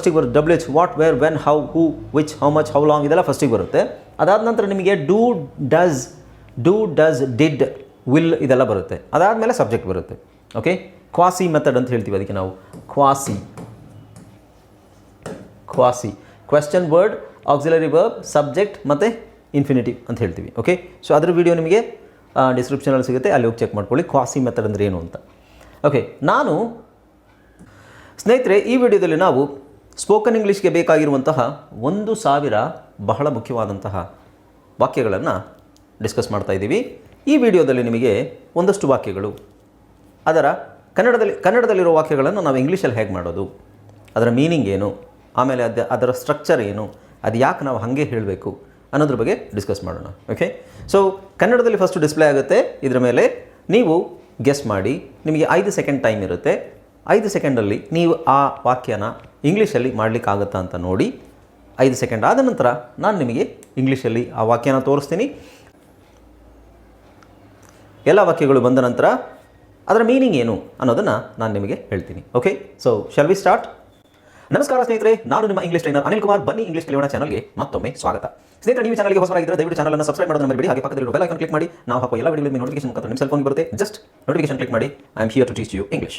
ಫಸ್ಟಿಗೆ ಬರುತ್ತೆ W H what where when how who which how much how long ಇದೆಲ್ಲ ಫಸ್ಟಿಗೆ ಬರುತ್ತೆ. ಅದಾದ ನಂತರ ನಿಮಗೆ do does do does did will ಇದೆಲ್ಲ ಬರುತ್ತೆ. ಅದಾದಮೇಲೆ ಸಬ್ಜೆಕ್ಟ್ ಬರುತ್ತೆ. ಓಕೆ ಕ್ವಾಸಿ ಮೆಥಡ್ ಅಂತ ಹೇಳ್ತೀವಿ ಅದಕ್ಕೆ ನಾವು. Quasi quasi question word auxiliary verb subject ಮತ್ತು ಇನ್ಫಿನಿಟಿವ್ ಅಂತ ಹೇಳ್ತೀವಿ. ಓಕೆ ಸೊ ಅದ್ರ ವಿಡಿಯೋ ನಿಮಗೆ ಡಿಸ್ಕ್ರಿಪ್ಷನಲ್ಲಿ ಸಿಗುತ್ತೆ. ಅಲ್ಲಿ ಹೋಗಿ ಚೆಕ್ ಮಾಡ್ಕೊಳ್ಳಿ. ಕ್ವಾಸಿ ಮೆಥಡ್ ಅಂದರೆ ಏನು ಅಂತ. ಓಕೆ ನಾನು ಸ್ನೇಹಿತರೆ, ಈ ವಿಡಿಯೋದಲ್ಲಿ ನಾವು ಸ್ಪೋಕನ್ ಇಂಗ್ಲೀಷ್ಗೆ ಬೇಕಾಗಿರುವಂತಹ ಒಂದು ಸಾವಿರ ಬಹಳ ಮುಖ್ಯವಾದಂತಹ ವಾಕ್ಯಗಳನ್ನು ಡಿಸ್ಕಸ್ ಮಾಡ್ತಾ ಇದ್ದೀವಿ. ಈ ವಿಡಿಯೋದಲ್ಲಿ ನಿಮಗೆ ಒಂದಷ್ಟು ವಾಕ್ಯಗಳು. ಅದರ ಕನ್ನಡದಲ್ಲಿ ಕನ್ನಡದಲ್ಲಿರೋ ವಾಕ್ಯಗಳನ್ನು ನಾವು ಇಂಗ್ಲೀಷಲ್ಲಿ ಹೇಗೆ ಮಾಡೋದು? ಅದರ ಮೀನಿಂಗ್ ಏನು? ಆಮೇಲೆ ಅದ, ಅದರ ಸ್ಟ್ರಕ್ಚರ್ ಏನು? ಅದು ಯಾಕೆ ನಾವು ಹಾಗೆ ಹೇಳಬೇಕು ಅನ್ನೋದ್ರ ಬಗ್ಗೆ ಡಿಸ್ಕಸ್ ಮಾಡೋಣ. ಓಕೆ? ಸೊ, ಕನ್ನಡದಲ್ಲಿ ಫಸ್ಟ್ ಡಿಸ್ಪ್ಲೇ ಆಗುತ್ತೆ. ಇದರ ಮೇಲೆ ನೀವು ಗೆಸ್ ಮಾಡಿ, ನಿಮಗೆ ಐದು ಸೆಕೆಂಡ್ ಟೈಮ್ ಇರುತ್ತೆ. ಐದು ಸೆಕೆಂಡಲ್ಲಿ ನೀವು ಆ ವಾಕ್ಯನ ಇಂಗ್ಲೀಷಲ್ಲಿ ಮಾಡಲಿಕ್ಕಾಗತ್ತಾ ಅಂತ ನೋಡಿ, ಐದು ಸೆಕೆಂಡ್ ಆದ ನಂತರ ನಾನು ನಿಮಗೆ ಇಂಗ್ಲೀಷಲ್ಲಿ ಆ ವಾಕ್ಯನ ತೋರಿಸ್ತೀನಿ. ಎಲ್ಲ ವಾಕ್ಯಗಳು ಬಂದ ನಂತರ ಅದರ ಮೀನಿಂಗ್ ಏನು ಅನ್ನೋದನ್ನು ನಾನು ನಿಮಗೆ ಹೇಳ್ತೀನಿ. Okay so shall we start ನಮಸ್ಕಾರ ಸ್ನೇಹಿತರೆ, ನಾನು ನಿಮ್ಮ ಇಂಗ್ಲಿಷ್ ಟ್ರೈನರ್ ಅನಿಲ್ ಕುಮಾರ್. ಬನ್ನಿ ಇಂಗ್ಲಿಷ್ ಕಲಿಯೋಣ ಚಾನಲ್ಗೆ ಮತ್ತೊಮ್ಮೆ ಸ್ವಾಗತ. ಸ್ನೇಹಿತರೆ, ನೀವು ಚಾನಲ್ಗೆ ಹೊಸರಾಗಿದ್ದರೆ ದಯವಿಟ್ಟು ಚಾನಲ್ ಅನ್ನು ಸಬ್ಸ್ಕ್ರೈಬ್ ಮಾಡೋದನ್ನ ಬಿಡಿ ಹಾಗೆ ಪಕ್ಕದಲ್ಲಿ ಬೆಲ್ ಐಕಾನ್ ಕ್ಲಿಕ್ ಮಾಡಿ. ನಾವು ಹಾಕೋ ಎಲ್ಲ ವಿಡಿಯೋ ನೋಟಿಫಿಕೇಶನ್ ಮುಖಾಂತರ ನಿಮ್ಮ ಸೆಲ್ ಫೋನ್ ಬರುತ್ತೆ. ಜಸ್ಟ್ ನೋಟಿಫಿಕೇಶನ್ ಕ್ಲಿಕ್ ಮಾಡಿ. I am here to teach you English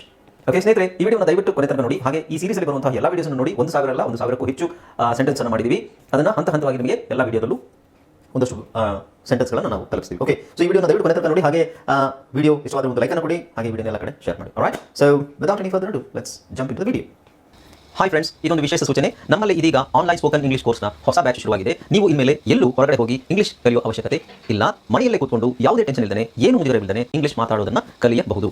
okay, ಸ್ನೇಹಿತರೆ, ಈ ವಿಡಿಯೋನ ದಯವಿಟ್ಟು ಕೊನೆ ತನಕ ನೋಡಿ. ಹಾಗೆ ಈ ಸೀರೀಸಲ್ಲಿ ಬರುವಂತಹ ಎಲ್ಲ ವಿಡಿಯೋಸ್ ನೋಡಿ. ಒಂದು ಸಾವಿರ ಅಲ್ಲ, ಒಂದು ಸಾವಿರಕ್ಕೂ ಹೆಚ್ಚು ಸೆಂಟೆನ್ಸ್ ಅನ್ನು ಮಾಡಿದ್ದೀವಿ ಅದನ್ನ ಹಂತ ಹಂತವಾಗಿ ನಿಮಗೆ ಎಲ್ಲ ವಿಡಿಯೋದಲ್ಲೂ ಒಂದಷ್ಟು ಸೆಂಟೆನ್ಸ್ಗಳನ್ನು ನಾವು ತಲುಪಿಸ್ತೀವಿ. ಓಕೆ ಸೊ ಈ ವಿಡಿಯೋನ ದಯವಿಟ್ಟು ಕೊನೆ ತನಕ ನೋಡಿ. ಹಾಗೆ ವಿಡಿಯೋ ಇಷ್ಟವಾದ ಒಂದು ಲೈಕ್ ಅನ್ನು ಕೊಡಿ. ಹಾಗೆ ವಿಡಿಯೋ ಎಲ್ಲ ಕಡೆ ಶೇರ್ ಮಾಡಿ. Right so without any further do let's jump in the video hi friends ಇದೊಂದು ವಿಶೇಷ ಸೂಚನೆ. ನಮ್ಮಲ್ಲಿ ಇದೀಗ ಆನ್ಲೈನ್ ಸ್ಪೋಕನ್ ಇಂಗ್ಲಿಷ್ ಕೋರ್ಸ್ನ ಹೊಸ ಬ್ಯಾಚ್ ಶುರುವಾಗಿದೆ. ನೀವು ಇನ್ಮೇಲೆ ಎಲ್ಲೂ ಹೊರಗಡೆ ಹೋಗಿ ಇಂಗ್ಲಿಷ್ ಕಲಿಯುವ ಅವಶ್ಯಕತೆ ಇಲ್ಲ. ಮನೆಯಲ್ಲೇ ಕೂತ್ಕೊಂಡು ಯಾವುದೇ ಟೆನ್ಷನ್ ಇಲ್ಲದೆ ಏನು ಮುಗಿರವಿಲ್ಲದೆ ಇಂಗ್ಲಿಷ್ ಮಾತಾಡೋದನ್ನ ಕಲಿಯಬಹುದು.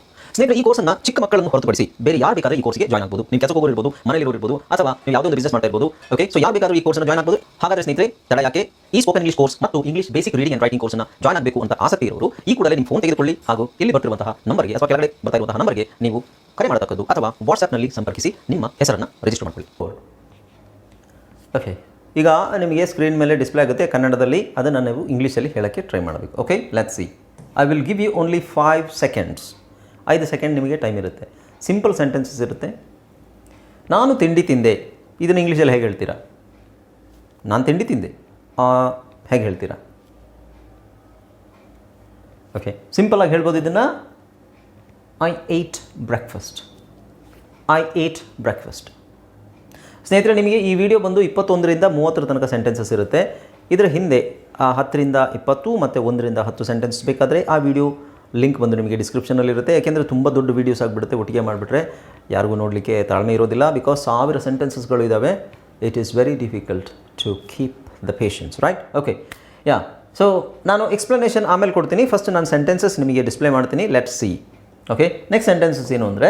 ಸ್ನೇಹಿತರೆ, ಈ ಕೋರ್ಸ್ನ ಚಿಕ್ಕ ಮಕ್ಕಳನ್ನು ಹೊರತುಪಡಿಸಿ ಬೇರೆ ಯಾರು ಬೇಕಾದ್ರೆ ಈ ಕೋರ್ಸ್ಗೆ ಜಾಯ್ನ್ ಆಗಬಹುದು ನೀವು ಕೆಲಸ ಹೋಗೋರು ಇರ್ಬೋದು ಮನೆಯಲ್ಲಿ ಇರ್ಬೋದು, ಅಥವಾ ನೀವು ಯಾವುದೋ ಒಂದು ಬಿಸ್ನೆಸ್ ಮಾಡ್ತಾ ಇರ್ಬೋದು ಓಕೆ ಸೊ ಯಾರು ಬೇಕಾದ್ರೂ ಈ ಕೋರ್ಸ್ನ ಜಾಯ್ನ್ ಆಗಬಹುದು ಹಾಗಾದ್ರೆ ಸ್ನೇಹಿತರೆ, ತಡ ಯಾಕೆ? ಈ ಸ್ಪೋಕನ್ ಇಂಗ್ಲಿಷ್ ಕೋರ್ಸ್ ಮತ್ತು English basic reading and writing ಕೋರ್ಸ್ನ ಜಾಯ್ನ್ ಆಗಬೇಕು ಅಂತ ಆಸಕ್ತಿ ಇರೋರು, ಈ ಕೂಡಲೇ ನಿಮ್ಮ ಫೋನ್ ತೆಗೆದುಕೊಳ್ಳಿ. ಹಾಗೂ ಇಲ್ಲಿ ಬರ್ತಿರುವಂತಹ ನಂಬರ್ಗೆ, ಅಥವಾ ಕೆಳಗಡೆ ಬರ್ತಾ ಇರುವಂತಹ ನಂಬರ್ಗೆ ನೀವು ಕರೆ ಮಾಡತಕ್ಕದ್ದು ಅಥವಾ ವಾಟ್ಸ್ಆ್ಯಪ್ನಲ್ಲಿ ಸಂಪರ್ಕಿಸಿ ನಿಮ್ಮ ಹೆಸರನ್ನು ರಿಜಿಸ್ಟರ್ ಮಾಡಿಕೊಳ್ಳಿ. ಓಕೆ ಈಗ ನಿಮಗೆ ಸ್ಕ್ರೀನ್ ಮೇಲೆ ಡಿಸ್ಪ್ಲೇ ಆಗುತ್ತೆ ಕನ್ನಡದಲ್ಲಿ. ಅದನ್ನು ನೀವು ಇಂಗ್ಲೀಷಲ್ಲಿ ಹೇಳೋಕ್ಕೆ ಟ್ರೈ ಮಾಡಬೇಕು. Okay let see I will give you only five seconds ಐದು ಸೆಕೆಂಡ್ ನಿಮಗೆ ಟೈಮ್ ಇರುತ್ತೆ. ಸಿಂಪಲ್ ಸೆಂಟೆನ್ಸಸ್ ಇರುತ್ತೆ. ನಾನು ತಿಂಡಿ ತಿಂದೆ. ಇದನ್ನು ಇಂಗ್ಲೀಷಲ್ಲಿ ಹೇಗೆ ಹೇಳ್ತೀರಾ? ನಾನು ತಿಂಡಿ ತಿಂದೆ. ಹೇಗೆ ಹೇಳ್ತೀರಾ? ಓಕೆ ಸಿಂಪಲ್ ಆಗಿ ಹೇಳ್ಬೋದು ಇದನ್ನು. I ate breakfast I ate breakfast ಸ್ನೇಹಿತರೆ, ನಿಮಗೆ ಈ ವಿಡಿಯೋ ಬಂದು ಇಪ್ಪತ್ತೊಂದರಿಂದ ಮೂವತ್ತರ ತನಕ ಸೆಂಟೆನ್ಸಸ್ ಇರುತ್ತೆ. ಇದರ ಹಿಂದೆ ಹತ್ತರಿಂದ ಇಪ್ಪತ್ತು ಮತ್ತು ಒಂದರಿಂದ ಹತ್ತು ಸೆಂಟೆನ್ಸ್ ಬೇಕಾದರೆ ಆ ವಿಡಿಯೋ ಲಿಂಕ್ ಬಂದು ನಿಮಗೆ ಡಿಸ್ಕ್ರಿಪ್ಷನಲ್ಲಿ ಇರುತ್ತೆ. ಯಾಕೆಂದರೆ ತುಂಬ ದೊಡ್ಡ ವೀಡಿಯೋಸ್ ಆಗಿಬಿಡುತ್ತೆ, ಒಟ್ಟಿಗೆ ಮಾಡಿಬಿಟ್ರೆ ಯಾರಿಗೂ ನೋಡಲಿಕ್ಕೆ ತಾಳ್ಮೆ ಇರೋದಿಲ್ಲ. ಬಿಕಾಸ್ ಸಾವಿರ ಸೆಂಟೆನ್ಸಸ್ಗಳು ಇದ್ದಾವೆ it is very difficult to keep the patience right okay yeah so ನಾನು ಎಕ್ಸ್ಪ್ಲನೇಷನ್ ಆಮೇಲೆ ಕೊಡ್ತೀನಿ. ಫಸ್ಟ್ ನಾನು ಸೆಂಟೆನ್ಸಸ್ ನಿಮಗೆ ಡಿಸ್ಪ್ಲೇ ಮಾಡ್ತೀನಿ. Let see okay next sentences ಏನು ಅಂದರೆ,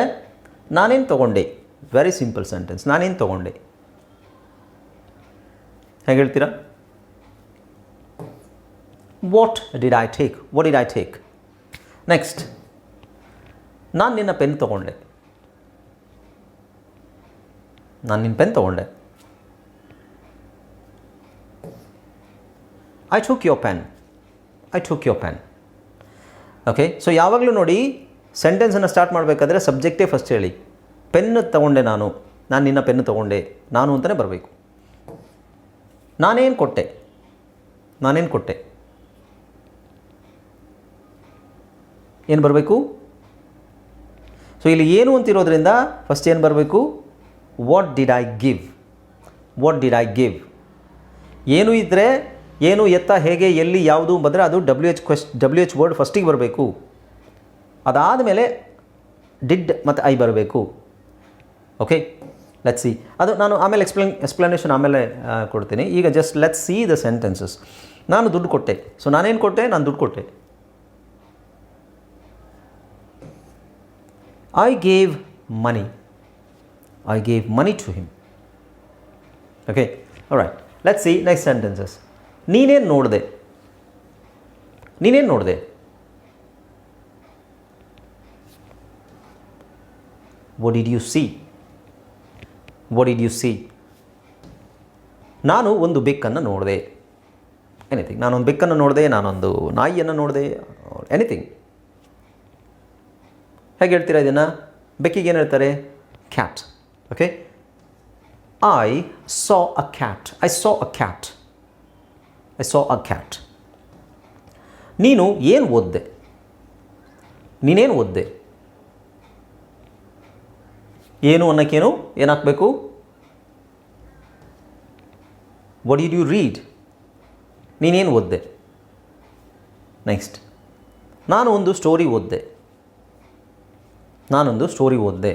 ನಾನೇನು ತೊಗೊಂಡೆ? ವೆರಿ ಸಿಂಪಲ್ ಸೆಂಟೆನ್ಸ್ ನಾನೇನು ತೊಗೊಂಡೆ? ಹೇಗೆ ಹೇಳ್ತೀರಾ? What did I take what did I take next ನಾನು ನಿನ್ನ ಪೆನ್ ತೊಗೊಂಡೆ. ನಾನು ನಿನ್ನ ಪೆನ್ ತೊಗೊಂಡೆ. I took your pen I took your pen okay so ಯಾವಾಗಲೂ ನೋಡಿ ಸೆಂಟೆನ್ಸನ್ನು ಸ್ಟಾರ್ಟ್ ಮಾಡಬೇಕಾದ್ರೆ ಸಬ್ಜೆಕ್ಟೇ ಫಸ್ಟ್ ಹೇಳಿ. ಪೆನ್ ತೊಗೊಂಡೆ ನಾನು. ನಾನು ನಿನ್ನ ಪೆನ್ ತೊಗೊಂಡೆ. ನಾನು ಅಂತಲೇ ಬರಬೇಕು. ನಾನೇನು ಕೊಟ್ಟೆ? ನಾನೇನು ಕೊಟ್ಟೆ? ಏನು ಬರಬೇಕು? ಸೊ ಇಲ್ಲಿ ಏನು ಅಂತಿರೋದ್ರಿಂದ ಫಸ್ಟ್ ಏನು ಬರಬೇಕು? What did I give what did I give ಏನು ಇದ್ದರೆ ಏನು ಎತ್ತ, ಹೇಗೆ, ಎಲ್ಲಿ, ಯಾವುದು ಬಂದರೆ ಅದು W H question W H word ಫಸ್ಟಿಗೆ ಬರಬೇಕು. ಅದಾದ ಮೇಲೆ ಡಿಡ್ ಮತ್ತು ಐ ಬರಬೇಕು. ಓಕೆ ಲೆಟ್ ಸಿ ಅದು ನಾನು ಆಮೇಲೆ ಎಕ್ಸ್ಪ್ಲೇನ್ ಎಕ್ಸ್ಪ್ಲನೇಷನ್ ಆಮೇಲೆ ಕೊಡ್ತೀನಿ. ಈಗ just let see the sentences ನಾನು ದುಡ್ಡು ಕೊಟ್ಟೆ. ಸೊ ನಾನೇನು ಕೊಟ್ಟೆ? ನಾನು ದುಡ್ಡು ಕೊಟ್ಟೆ. I gave money I gave money to him okay right let see next sentences ನೀನೇನು ನೋಡಿದೆ? ನೀನೇನು ನೋಡಿದೆ? What did you see what did you see ನಾನು ಒಂದು ಬೆಕ್ಕನ್ನು ನೋಡಿದೆ. ಎನಿಥಿಂಗ್ ನಾನೊಂದು ಬೆಕ್ಕನ್ನು ನೋಡಿದೆ, ನಾನೊಂದು ನಾಯಿಯನ್ನು ನೋಡಿದೆ ಎನಿಥಿಂಗ್ ಹೇಗೆ ಹೇಳ್ತೀರಾ ಇದನ್ನು? ಬೆಕ್ಕಿಗೆ ಏನು ಹೇಳ್ತಾರೆ? Cat okay I saw a cat I saw a cat I saw a cat ನೀನು ಏನು ಓದ್ದೆ? ನೀನೇನು ಓದ್ದೆ? ಏನು ಅನ್ನೋಕ್ಕೇನು? ಏನು ಹಾಕಬೇಕು ವಾಟ್ ಡಿಡ್ ಯು ರೀಡ್ ನೀನೇನು ಓದ್ದೆ? ನೆಕ್ಸ್ಟ್ ನಾನು ಒಂದು ಸ್ಟೋರಿ ಓದ್ದೆ. ನಾನೊಂದು ಸ್ಟೋರಿ ಓದಿದೆ.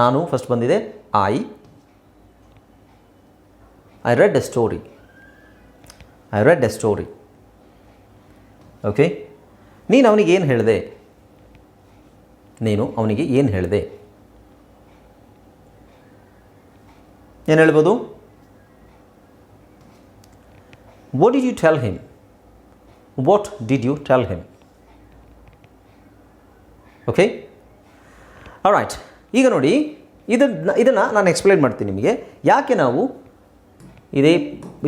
ನಾನು ಫಸ್ಟ್ ಬಂದಿದೆ I I read a story I read a story okay ನೀನು ಅವನಿಗೆ ಏನು ಹೇಳಿದೆ? ನೀನು ಅವನಿಗೆ ಏನು ಹೇಳಿದೆ? ಏನು ಹೇಳ್ಬೋದು? What did you tell him what did you tell him okay right ಈಗ ನೋಡಿ, ಇದನ್ನ, ಇದನ್ನು ನಾನು ಎಕ್ಸ್ಪ್ಲೈನ್ ಮಾಡ್ತೀನಿ ನಿಮಗೆ. ಯಾಕೆ ನಾವು ಇದೇ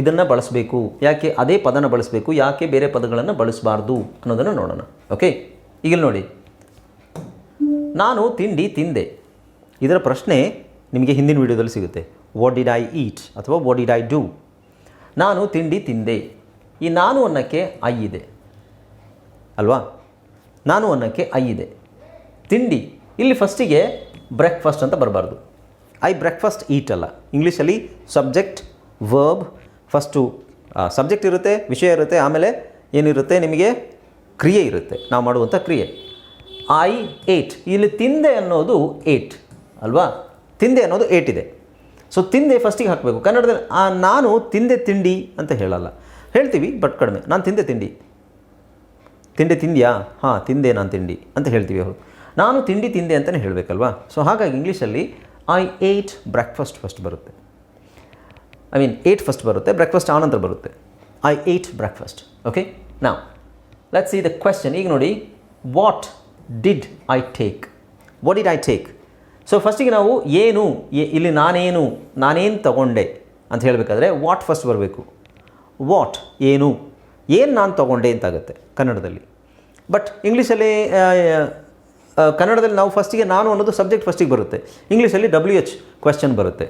ಇದನ್ನು ಬಳಸಬೇಕು? ಯಾಕೆ ಅದೇ ಪದನ ಬಳಸಬೇಕು? ಯಾಕೆ ಬೇರೆ ಪದಗಳನ್ನು ಬಳಸಬಾರ್ದು ಅನ್ನೋದನ್ನು ನೋಡೋಣ. ಓಕೆ ಈಗ ನೋಡಿ. ನಾನು ತಿಂಡಿ ತಿಂದೆ. ಇದರ ಪ್ರಶ್ನೆ ನಿಮಗೆ ಹಿಂದಿನ ವೀಡಿಯೋದಲ್ಲಿ ಸಿಗುತ್ತೆ. ವಾಟ್ ಡಿಡ್ ಐ ಈಟ್ ಅಥವಾ ವಾಟ್ ಡಿಡ್ ಐ ಡೂ ನಾನು ತಿಂಡಿ ತಿಂದೆ. ಈ ನಾನು ಅನ್ನೋಕ್ಕೆ ಐ ಇದೆ ಅಲ್ವಾ? ನಾನು ಅನ್ನೋಕ್ಕೆ ಐ ಇದೆ ತಿಂಡಿ. ಇಲ್ಲಿ ಫಸ್ಟಿಗೆ ಬ್ರೇಕ್ಫಾಸ್ಟ್ ಅಂತ ಬರಬಾರ್ದು. ಐ ಬ್ರೇಕ್ಫಾಸ್ಟ್ ಈಟ್ ಅಲ್ಲ. ಇಂಗ್ಲೀಷಲ್ಲಿ ಸಬ್ಜೆಕ್ಟ್ ವರ್ಬ್ ಫಸ್ಟು ಸಬ್ಜೆಕ್ಟ್ ಇರುತ್ತೆ, ವಿಷಯ ಇರುತ್ತೆ, ಆಮೇಲೆ ಏನಿರುತ್ತೆ, ನಿಮಗೆ ಕ್ರಿಯೆ ಇರುತ್ತೆ. ನಾವು ಮಾಡುವಂಥ ಕ್ರಿಯೆ. ಐ ಏಟ್ ಇಲ್ಲಿ ತಿಂದೆ ಅನ್ನೋದು ಏಟ್ ಅಲ್ವಾ? ತಿಂದೆ ಅನ್ನೋದು ಏಟ್ ಇದೆ. ಸೊ ತಿಂದೆ ಫಸ್ಟಿಗೆ ಹಾಕಬೇಕು. ಕನ್ನಡದಲ್ಲಿ ನಾನು ತಿಂದೆ ತಿಂಡಿ ಅಂತ ಹೇಳಲ್ಲ. ಹೇಳ್ತೀವಿ ಬಟ್ ಕಡಿಮೆ. ನಾನು ತಿಂದೆ ತಿಂಡಿ. ತಿಂಡಿ ತಿಂದ್ಯಾ? ಹಾಂ, ತಿಂದೆ ನಾನು ತಿಂಡಿ ಅಂತ ಹೇಳ್ತೀವಿ ಅವರು. ನಾನು ತಿಂಡಿ ತಿಂದೆ ಅಂತಲೇ ಹೇಳಬೇಕಲ್ವಾ? ಸೊ ಹಾಗಾಗಿ ಇಂಗ್ಲೀಷಲ್ಲಿ ಐ ಏಟ್ ಬ್ರೇಕ್ಫಾಸ್ಟ್ ಫಸ್ಟ್ ಬರುತ್ತೆ. ಐ ಮೀನ್ ಏಟ್ ಫಸ್ಟ್ ಬರುತ್ತೆ ಬ್ರೇಕ್ಫಾಸ್ಟ್ ಆನಂತರ ಬರುತ್ತೆ. ಐ ಏಟ್ ಬ್ರೇಕ್ಫಾಸ್ಟ್ ಓಕೆ ನಾ ಲೆಟ್ಸ್ ಸಿ ದ ಕ್ವೆಶನ್ ಈಗ ನೋಡಿ what did I take what did I take so ಫಸ್ಟಿಗೆ ನಾವು ಏನು ಇಲ್ಲಿ ನಾನೇನು ನಾನೇನು ತಗೊಂಡೆ ಅಂತ ಹೇಳಬೇಕಾದ್ರೆ ವಾಟ್ ಫಸ್ಟ್ ಬರಬೇಕು. ವಾಟ್ ಏನು ಏನು ನಾನು ತಗೊಂಡೆ ಅಂತಾಗುತ್ತೆ ಕನ್ನಡದಲ್ಲಿ. ಬಟ್ ಇಂಗ್ಲೀಷಲ್ಲಿ ಕನ್ನಡದಲ್ಲಿ ನಾವು ಫಸ್ಟಿಗೆ ನಾನು ಅನ್ನೋದು ಸಬ್ಜೆಕ್ಟ್ ಫಸ್ಟಿಗೆ ಬರುತ್ತೆ. ಇಂಗ್ಲೀಷಲ್ಲಿ ಡಬ್ಲ್ಯೂ ಎಚ್ ಕ್ವೆಶ್ಚನ್ ಬರುತ್ತೆ.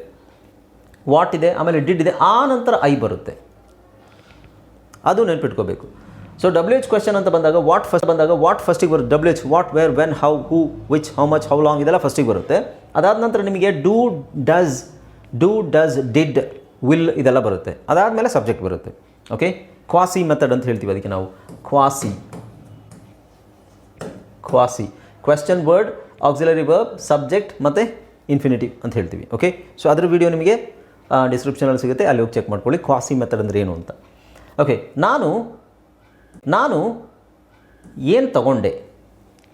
ವಾಟ್ ಇದೆ, ಆಮೇಲೆ ಡಿಡ್ ಇದೆ, ಆ ನಂತರ ಐ ಬರುತ್ತೆ. ಅದು ನೆನ್ಪಿಟ್ಕೋಬೇಕು. ಸೊ ಡಬ್ಲ್ಯೂ ಎಚ್ ಕ್ವೆಶನ್ ಅಂತ ಬಂದಾಗ ವಾಟ್ ಫಸ್ಟ್ ಬಂದಾಗ ವಾಟ್ ಫಸ್ಟಿಗೆ ಬರುತ್ತೆ. W H what where when how who which how much how long ಇದೆಲ್ಲ ಫಸ್ಟಿಗೆ ಬರುತ್ತೆ. ಅದಾದ ನಂತರ ನಿಮಗೆ do does do does did will ಇದೆಲ್ಲ ಬರುತ್ತೆ. ಅದಾದಮೇಲೆ ಸಬ್ಜೆಕ್ಟ್ ಬರುತ್ತೆ. ಓಕೆ ಕ್ವಾಸಿ ಮೆಥಡ್ ಅಂತ ಹೇಳ್ತೀವಿ ಅದಕ್ಕೆ ನಾವು. Quasi quasi question word auxiliary verb subject ಮತ್ತು ಇನ್ಫಿನಿಟಿವ್ ಅಂತ ಹೇಳ್ತೀವಿ ಓಕೆ ಸೊ ಅದ್ರ ವಿಡಿಯೋ ನಿಮಗೆ ಡಿಸ್ಕ್ರಿಪ್ಷನಲ್ಲಿ ಸಿಗುತ್ತೆ, ಅಲ್ಲಿ ಹೋಗಿ ಚೆಕ್ ಮಾಡ್ಕೊಳ್ಳಿ ಕ್ವಾಸಿ ಮೆಥಡ್ ಅಂದರೆ ಏನು ಅಂತ. ಓಕೆ ನಾನು ನಾನು ಏನು ತಗೊಂಡೆ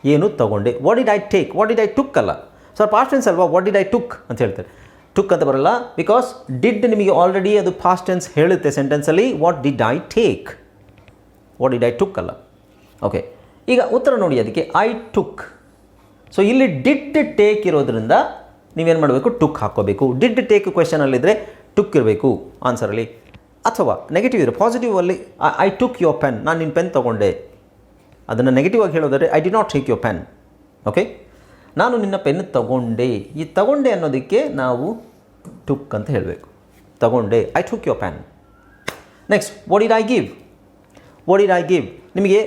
ಏನು ತಗೊಂಡೆ what did I take what did I took ಅಲ್ಲ? ಸರ್ ಪಾಸ್ಟ್ ಟೆನ್ಸ್ ಅಲ್ವಾ ವಾಟ್ ಡಿಡ್ ಐ ಟುಕ್ ಅಂತ ಹೇಳ್ತಾರೆ. ಟುಕ್ ಅಂತ ಬರಲ್ಲ ಬಿಕಾಸ್ ಡಿಡ್ ನಿಮಗೆ ಆಲ್ರೆಡಿ ಅದು ಪಾಸ್ಟ್ ಟೆನ್ಸ್ ಹೇಳುತ್ತೆ ಸೆಂಟೆನ್ಸಲ್ಲಿ what did I take what did I took ಅಲ್ಲ. ಓಕೆ ಈಗ ಉತ್ತರ ನೋಡಿ, ಅದಕ್ಕೆ ಐ ಟುಕ್ ಸೊ ಇಲ್ಲಿ ಡಿಡ್ ಟೇಕ್ ಇರೋದ್ರಿಂದ ನೀವೇನು ಮಾಡಬೇಕು? ಟುಕ್ ಹಾಕ್ಕೋಬೇಕು ಡಿಡ್ ಟೇಕ್ ಕ್ವೆಶನಲ್ಲಿದ್ದರೆ ಟುಕ್ ಇರಬೇಕು ಆನ್ಸರಲ್ಲಿ ಅಥವಾ ನೆಗೆಟಿವ್ ಇರೋ ಪಾಸಿಟಿವ್ ಅಲ್ಲಿ ಐ ಟುಕ್ ಯೋರ್ ಪೆನ್ ನಾನು ನಿನ್ನ ಪೆನ್ ತೊಗೊಂಡೆ. ಅದನ್ನು ನೆಗೆಟಿವ್ ಆಗಿ ಹೇಳೋದಾದರೆ I did not take your pen okay ನಾನು ನಿನ್ನ ಪೆನ್ ತಗೊಂಡೆ. ಈ ತಗೊಂಡೆ ಅನ್ನೋದಕ್ಕೆ ನಾವು ಟುಕ್ ಅಂತ ಹೇಳಬೇಕು. ತಗೊಂಡೆ. I took your pen next what did I give what did I give ನಿಮಗೆ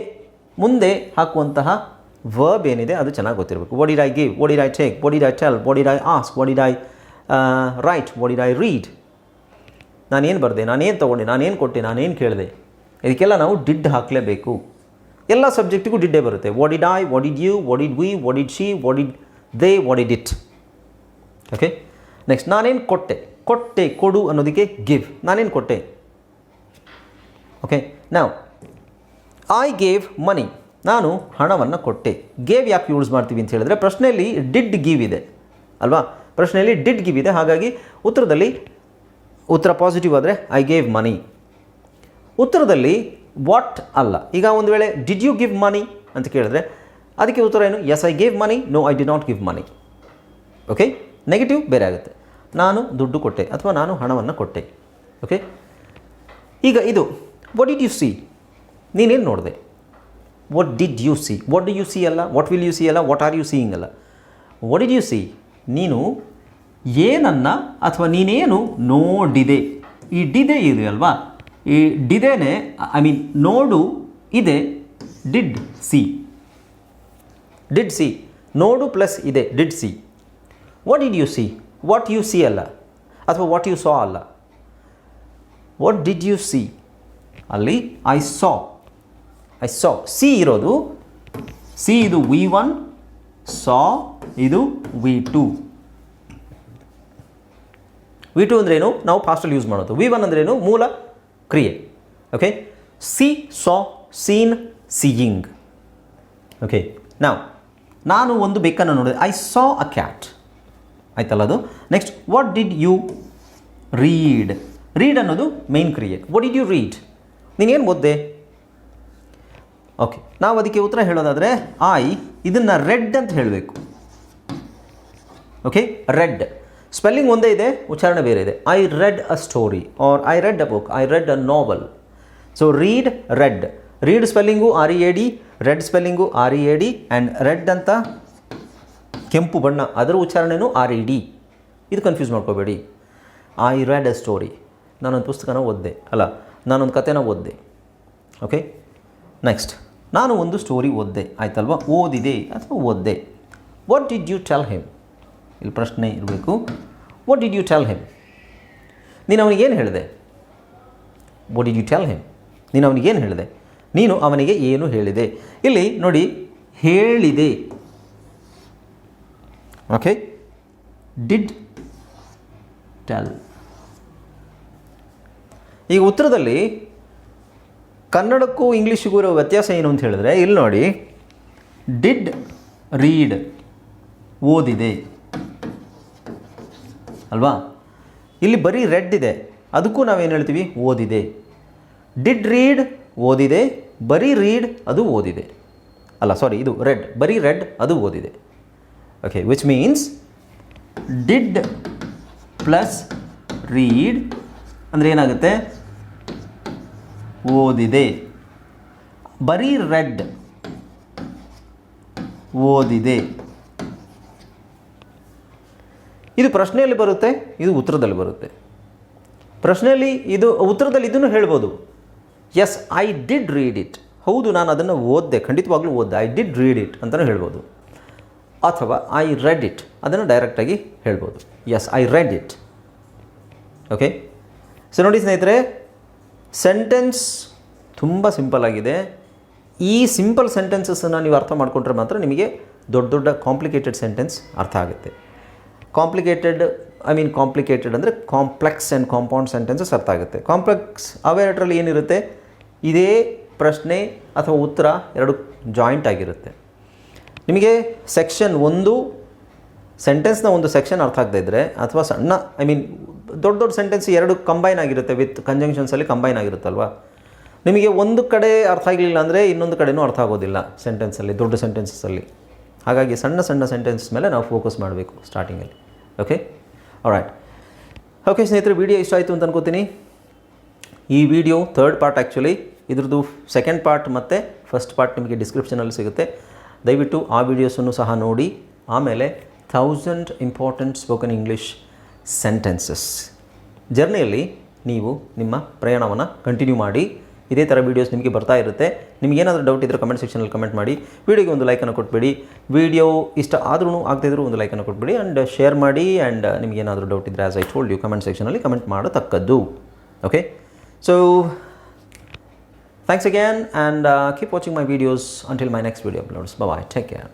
ಮುಂದೆ ಹಾಕುವಂತಹ ವರ್ಬ್ ಏನಿದೆ ಅದು ಚೆನ್ನಾಗಿ ಗೊತ್ತಿರಬೇಕು what did I give what did I take what did I tell what did I ask what did I write what did I read ನಾನೇನು ಬರೆದೆ ನಾನೇನು ತೊಗೊಂಡೆ ನಾನೇನು ಕೊಟ್ಟೆ ನಾನೇನು ಕೇಳಿದೆ ಇದಕ್ಕೆಲ್ಲ ನಾವು ಡಿಡ್ ಹಾಕಲೇಬೇಕು ಎಲ್ಲ ಸಬ್ಜೆಕ್ಟಿಗೂ ಡಿಡ್ಡೇ ಬರುತ್ತೆ what did I what did you what did we what did she what did they what did it okay next ನಾನೇನು ಕೊಟ್ಟೆ ಕೊಟ್ಟೆ ಕೊಡು ಅನ್ನೋದಕ್ಕೆ ಗಿವ್ ನಾನೇನು ಕೊಟ್ಟೆ ಓಕೆ ನಾವು ಐ ಗೇವ್ ಮನಿ ನಾನು ಹಣವನ್ನು ಕೊಟ್ಟೆ. ಗೇವ್ ಯಾಕೆ ಯೂಸ್ ಮಾಡ್ತೀವಿ ಅಂತ ಹೇಳಿದ್ರೆ ಪ್ರಶ್ನೆಯಲ್ಲಿ ಡಿಡ್ ಗಿವ್ ಇದೆ. ಅಲ್ವಾ? ಪ್ರಶ್ನೆಯಲ್ಲಿ ಡಿಡ್ ಗಿವ್ ಇದೆ. ಹಾಗಾಗಿ ಉತ್ತರದಲ್ಲಿ ಉತ್ತರ ಪಾಸಿಟಿವ್ ಆದರೆ ಐ ಗೇವ್ ಮನಿ ಉತ್ತರದಲ್ಲಿ ವಾಟ್ ಅಲ್ಲ. ಈಗ ಒಂದು ವೇಳೆ ಡಿಡ್ ಯು ಗಿವ್ ಮನಿ ಅಂತ ಕೇಳಿದ್ರೆ ಅದಕ್ಕೆ ಉತ್ತರ ಏನು? Yes I gave money no I did not give money okay negative ಬೇರೆ ಆಗುತ್ತೆ. ನಾನು ದುಡ್ಡು ಕೊಟ್ಟೆ ಅಥವಾ ನಾನು ಹಣವನ್ನು ಕೊಟ್ಟೆ. ಓಕೆ ಈಗ ಇದು ವಾಟ್ ಡಿಡ್ ಯು ಸಿ ನೀನೇನು ನೋಡಿದೆ? What did you see what do you see ಅಲ್ಲ? ವಾಟ್ ವಿಲ್ ಯು ಸಿ ಅಲ್ಲ? ವಾಟ್ ಆರ್ ಯು ಸೀಯಿಂಗ್ ಅಲ್ಲ? ವಾಟ್ ಡಿಡ್ ಯು ಸಿ ನೀನು ಏನನ್ನು ಅಥವಾ ನೀನೇನು ನೋಡಿದೆ? ಈ ಡಿದೆ ಇದೆ ಅಲ್ವಾ? ಈ ಡಿದೇನೆ ಐ ಮೀನ್ ನೋಡು, ಇದೆ ಡಿಡ್ ಸಿ ಡಿಡ್ ಸಿ ನೋಡು ಪ್ಲಸ್ ಇದೆ did see what did you see what you see ಅಲ್ಲ? ಅಥವಾ ವಾಟ್ ಯು ಸಾ ಅಲ್ಲ? ವಾಟ್ ಡಿಡ್ ಯು ಸಿ ಅಲ್ಲಿ I saw I saw see ಇರೋದು? ಸಿ ಇದು ವಿ ಒನ್ ಸಾ ಇದು ವಿ ಟು ವಿ ಟು ಅಂದ್ರೇನು ನಾವು ಫಾಸ್ಟಲ್ಲಿ ಯೂಸ್ ಮಾಡೋದು. ವಿ ಒನ್ ಅಂದ್ರೇನು ಮೂಲ ಕ್ರಿಯೆ. Okay see saw seen seeing okay ನಾವು ನಾನು ಒಂದು ಬೆಕ್ಕನ್ನು ನೋಡಿದೆ. ಐ ಸಾ ಅ ಕ್ಯಾಟ್ ಆಯ್ತಲ್ಲ ಅದು? Next what did you read read ಅನ್ನೋದು ಮೇನ್ ಕ್ರಿಯೆ. ವಾಟ್ ಡಿಡ್ ಯು ರೀಡ್ ನೀನೇನು ಓದ್ದೆ? ಓಕೆ ನಾವು ಅದಕ್ಕೆ ಉತ್ತರ ಹೇಳೋದಾದರೆ ಐ ಇದನ್ನು ರೆಡ್ ಅಂತ ಹೇಳಬೇಕು. ಓಕೆ ರೆಡ್ ಸ್ಪೆಲ್ಲಿಂಗ್ ಒಂದೇ ಇದೆ, ಉಚ್ಚಾರಣೆ ಬೇರೆ ಇದೆ. I read a story or I read a book I read a novel so read read read spelling R E A D read spelling R E A D and read ಅಂತ ಕೆಂಪು ಬಣ್ಣ. ಅದರ ಉಚ್ಚಾರಣೆನೂ ಆರ್ ಇ ಡಿ ಇದು confuse ಮಾಡ್ಕೋಬೇಡಿ. I read a story ನಾನೊಂದು ಪುಸ್ತಕನ ಓದಿದೆ. ಅಲ್ಲ, ನಾನೊಂದು ಕಥೆನ ಓದಿದೆ. ಓಕೆ ನೆಕ್ಸ್ಟ್ ನಾನು ಒಂದು ಸ್ಟೋರಿ ಓದ್ದೆ, ಆಯ್ತಲ್ವಾ? ಓದಿದೆ ಅಥವಾ ಓದಿದೆ. What did you tell him ಇಲ್ಲಿ ಪ್ರಶ್ನೆ ಇರಬೇಕು. What did you tell him ನೀನು ಅವನಿಗೆ ಏನು ಹೇಳಿದೆ? What did you tell him ನೀನು ಅವನಿಗೇನು ಹೇಳಿದೆ? ನೀನು ಅವನಿಗೆ ಏನು ಹೇಳಿದೆ? ಇಲ್ಲಿ ನೋಡಿ, ಹೇಳಿದೆ. ಓಕೆ ಡಿಡ್ ಟೆಲ್ ಈಗ ಉತ್ತರದಲ್ಲಿ ಕನ್ನಡಕ್ಕೂ ಇಂಗ್ಲೀಷಿಗೂ ಇರೋ ವ್ಯತ್ಯಾಸ ಏನು ಅಂತ ಹೇಳಿದ್ರೆ, ಇಲ್ಲಿ ನೋಡಿ ಡಿಡ್ ರೀಡ್ ಓದಿದೆ. ಅಲ್ವಾ? ಇಲ್ಲಿ ಬರೀ ರೆಡ್ ಇದೆ. ಅದಕ್ಕೂ ನಾವೇನು ಹೇಳ್ತೀವಿ? ಓದಿದೆ. ಡಿಡ್ ರೀಡ್ ಓದಿದೆ. ಬರೀ ರೀಡ್ ಅದು ಓದಿದೆ. ಅಲ್ಲ ಸಾರಿ ಇದು ರೆಡ್. ಬರೀ ರೆಡ್ ಅದು ಓದಿದೆ. Okay which means did plus read ಅಂದರೆ ಏನಾಗುತ್ತೆ? ಓದಿದೆ. ಬರೀ ರೆಡ್ ಓದಿದೆ. ಇದು ಪ್ರಶ್ನೆಯಲ್ಲಿ ಬರುತ್ತೆ, ಇದು ಉತ್ತರದಲ್ಲಿ ಬರುತ್ತೆ. ಪ್ರಶ್ನೆಯಲ್ಲಿ ಇದು, ಉತ್ತರದಲ್ಲಿ ಇದನ್ನು ಹೇಳ್ಬೋದು. Yes I did read it ಹೌದು, ನಾನು ಅದನ್ನು ಓದಿದೆ. ಖಂಡಿತವಾಗ್ಲೂ ಓದಿದೆ. ಐ ಡಿಡ್ ರೀಡ್ ಇಟ್ ಅಂತಲೂ ಹೇಳ್ಬೋದು. ಅಥವಾ ಐ ರೆಡ್ ಇಟ್ ಅದನ್ನು ಡೈರೆಕ್ಟಾಗಿ ಹೇಳ್ಬೋದು. Yes I read it okay so ನೋಡಿ ಸ್ನೇಹಿತರೆ ಸೆಂಟೆನ್ಸ್ ತುಂಬ ಸಿಂಪಲ್ ಆಗಿದೆ. ಈ ಸಿಂಪಲ್ ಸೆಂಟೆನ್ಸಸ್ಸನ್ನು ನೀವು ಅರ್ಥ ಮಾಡಿಕೊಂಡ್ರೆ ಮಾತ್ರ ನಿಮಗೆ ದೊಡ್ಡ ದೊಡ್ಡ ಕಾಂಪ್ಲಿಕೇಟೆಡ್ ಸೆಂಟೆನ್ಸ್ ಅರ್ಥ ಆಗುತ್ತೆ. ಕಾಂಪ್ಲಿಕೇಟೆಡ್ ಐ ಮೀನ್ ಕಾಂಪ್ಲಿಕೇಟೆಡ್ ಅಂದರೆ ಕಾಂಪ್ಲೆಕ್ಸ್ ಆ್ಯಂಡ್ ಕಾಂಪೌಂಡ್ ಸೆಂಟೆನ್ಸಸ್ ಅರ್ಥ ಆಗುತ್ತೆ. ಕಾಂಪ್ಲೆಕ್ಸ್ ಅವೆರಡರಲ್ಲಿ ಏನಿರುತ್ತೆ? ಇದೇ ಪ್ರಶ್ನೆ ಅಥವಾ ಉತ್ತರ ಎರಡು ಜಾಯಿಂಟ್ ಆಗಿರುತ್ತೆ. ನಿಮಗೆ ಸೆಕ್ಷನ್ ಒಂದು ಸೆಂಟೆನ್ಸ್ನ ಒಂದು ಸೆಕ್ಷನ್ ಅರ್ಥ ಆಗ್ತಾ ಇದ್ದರೆ ಅಥವಾ ಸಣ್ಣ ಐ ಮೀನ್ ದೊಡ್ಡ ದೊಡ್ಡ ಸೆಂಟೆನ್ಸ್ ಎರಡು ಕಂಬೈನ್ ಆಗಿರುತ್ತೆ ವಿತ್ ಕಂಜಂಕ್ಷನ್ಸಲ್ಲಿ ಕಂಬೈನ್ ಆಗಿರುತ್ತಲ್ವಾ? ನಿಮಗೆ ಒಂದು ಕಡೆ ಅರ್ಥ ಆಗಲಿಲ್ಲ ಅಂದರೆ ಇನ್ನೊಂದು ಕಡೆನೂ ಅರ್ಥ ಆಗೋದಿಲ್ಲ ಸೆಂಟೆನ್ಸಲ್ಲಿ ದೊಡ್ಡ ಸೆಂಟೆನ್ಸಲ್ಲಿ ಹಾಗಾಗಿ ಸಣ್ಣ ಸಣ್ಣ ಸೆಂಟೆನ್ಸ್ ಮೇಲೆ ನಾವು ಫೋಕಸ್ ಮಾಡಬೇಕು ಸ್ಟಾರ್ಟಿಂಗಲ್ಲಿ ಓಕೆ ರೈಟ್ ಓಕೆ ಸ್ನೇಹಿತರೆ ವಿಡಿಯೋ ಇಷ್ಟ ಆಯಿತು ಅಂತ ಅನ್ಕೋತೀನಿ. ಈ ವಿಡಿಯೋ ಥರ್ಡ್ ಪಾರ್ಟ್ ಆ್ಯಕ್ಚುಲಿ ಇದ್ರದ್ದು ಸೆಕೆಂಡ್ ಪಾರ್ಟ್ ಮತ್ತು ಫಸ್ಟ್ ಪಾರ್ಟ್ ನಿಮಗೆ ಡಿಸ್ಕ್ರಿಪ್ಷನಲ್ಲಿ ಸಿಗುತ್ತೆ. ದಯವಿಟ್ಟು ಆ ವಿಡಿಯೋಸನ್ನು ಸಹ ನೋಡಿ. ಆಮೇಲೆ thousand important spoken English sentences ಜರ್ನಿಯಲ್ಲಿ ನೀವು ನಿಮ್ಮ ಪ್ರಯಾಣವನ್ನು ಕಂಟಿನ್ಯೂ ಮಾಡಿ. ಇದೇ ಥರ ವೀಡಿಯೋಸ್ ನಿಮಗೆ ಬರ್ತಾ ಇರುತ್ತೆ. ನಿಮ್ಗೆ ಏನಾದರೂ ಡೌಟ್ ಇದ್ದರೆ ಕಮೆಂಟ್ ಸೆಕ್ಷನಲ್ಲಿ ಕಮೆಂಟ್ ಮಾಡಿ. ವೀಡಿಯೋಗೆ ಒಂದು ಲೈಕನ್ನು ಕೊಟ್ಬಿಡಿ. ವೀಡಿಯೋ ಇಷ್ಟ ಆದ್ರೂ ಆಗ್ತಿದ್ರು ಒಂದು ಲೈಕನ್ನು ಕೊಟ್ಬಿಡಿ ಆ್ಯಂಡ್ ಶೇರ್ ಮಾಡಿ ಆ್ಯಂಡ್ ನಿಮ್ಗೆ ಏನಾದರೂ ಡೌಟ್ ಇದ್ದರೆ as I told you comment ಸೆಕ್ಷನಲ್ಲಿ comment ಮಾಡತಕ್ಕದ್ದು. Okay so thanks again and keep watching my videos until my next video uploads bye take care